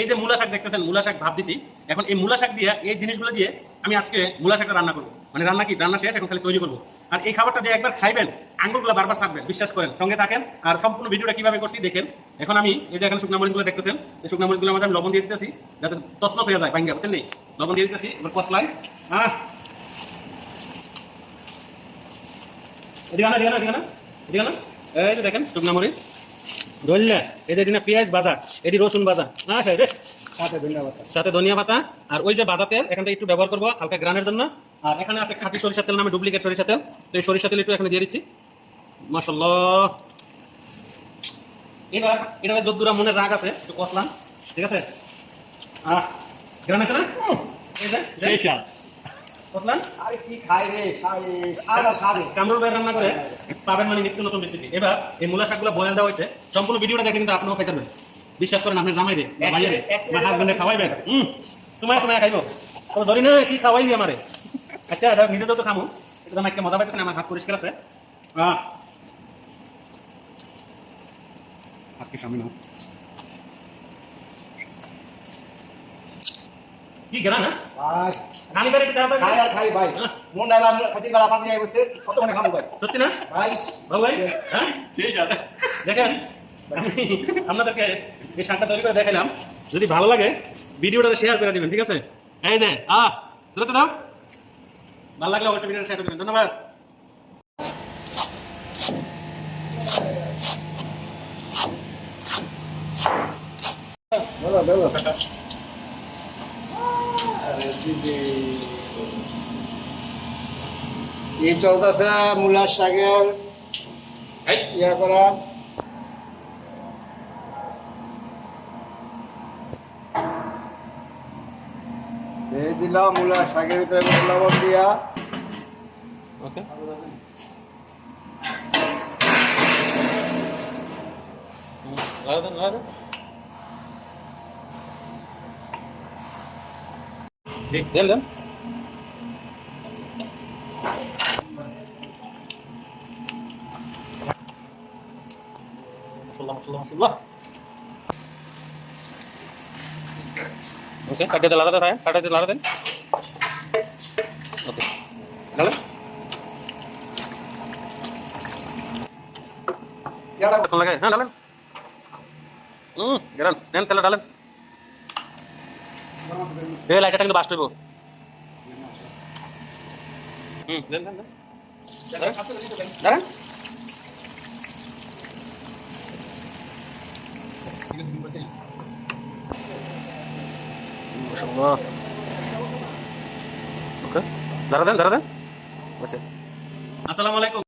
এই যে মূলা শাক দেখতেছেন মূলা শাক ভাব দিছি এখন এই মূলা শাক দিয়ে, এই জিনিসগুলো দিয়ে আমি আজকে মূলা শাকটা রান্না করব। মানে রান্না কি? রান্না শেষ, এখন খালি তৈরি করব। আর এই খাবারটা যে একবার খাইবেন আঙ্গুলগুলো বারবার চাপবেন বিশ্বাস করেন, সঙ্গে থাকেন। আর সম্পূর্ণ ভিডিওটা কীভাবে করছি দেখেন। এখন আমি এই যে এখানে শুকনা মরিচগুলো দেখতেছেন, এই শুকনা মরিচগুলো মধ্যে আমি লবণ দিয়ে দিতেছি, যাতে তসনস হয়ে যায়, ভাঙ্গা, বুঝছেন নি? লবণ দিয়ে দিতেছি, এবার কসলাই হ্যাঁ এদিকে না এদিকে না এদিকে না এই যে দেখেন, শুকনা মরিচ। ধরলে এই যে পেঁয়াজ বাজা এটি রসুন বাজা। আচ্ছা রে। সাথে ধনিয়া পাতা। আর ওই যে বাজা তেল একটু ব্যবহার করব হালকা গ্রানের জন্য। আর এখানে আছে খাঁটি সরিষার তেল নামে ডুপ্লিকেট সরিষা তেল। তো এই সরিষা তেল একটু এখানে দিয়ে দিচ্ছি। মাসাল্লাহ এবার এটা যদ্দুরা মনের রাগ আছে একটু কষলাম। ঠিক আছে? আহ গ্রান আছে না? এই যে, যে, সেই কষলাম আরে কি খাই রে সাদা সাদে কামরুল ভাই রান্না করে পাবেন মানে নিত্য নতুন রেসিপি এবার এই মূলা শাকগুলো বয়াল দেওয়া হয়েছে। সম্পূর্ণ ভিডিওটা দেখে কিন্তু আপনিও খাইতে বিশ্বাস করেন আপনি জামাই রে ভাইয়া রে বা হাজবেন্ডে খাওয়াইবেন হুম সময় সময় খাইব। তো ধরি না কি খাওয়াইলি আমারে? আচ্ছা এটা নিজে তো খামু। এটা আমার একটা মজা পাইতেছেন আমার হাত পরিষ্কার আছে। আহ। আজকে সামনে নাও কি গেলা না? ভাই। নানি বাড়ি পিঠা খাই আর খাই ভাই। মন ডাইলাম খাতি বেলা পানি আই বসে কত খাব ভাই? সত্যি না? ভাই। বাবু ভাই হ্যাঁ? সেই দেখেন আপনাদেরকে এই শাকটা তৈরি করে দেখালাম যদি ভালো লাগে ভিডিওটা শেয়ার করে দিবেন ঠিক আছে? এই যে আহ দূরতে দাও। ভালো লাগলে অবশ্যই ভিডিওটা শেয়ার করে দিবেন। ধন্যবাদ। বলো বলো এই চলতেছে মূলার শাকের। ইয়া করা। এই দিলাম মূলার শাকের ভিতরে লবণ দিয়া। ওকে। লাগা দেন। লাগা দেন ঠিক দেন দেন মশলা মশলা মশলা ওকে কাটিয়ে দিয়ে লাগাতে হয় কাটিয়ে দিয়ে লাগাতে দেন ওকে ডালেন ইয়াটা কতক্ষণ লাগে হ্যাঁ এই লাইটারটা কিন্তু বাস্ট হইব। হুম, দেন দেন দাঁড়ান। দাঁড়া দেন দাঁড়া দেন আসসালামু আলাইকুম।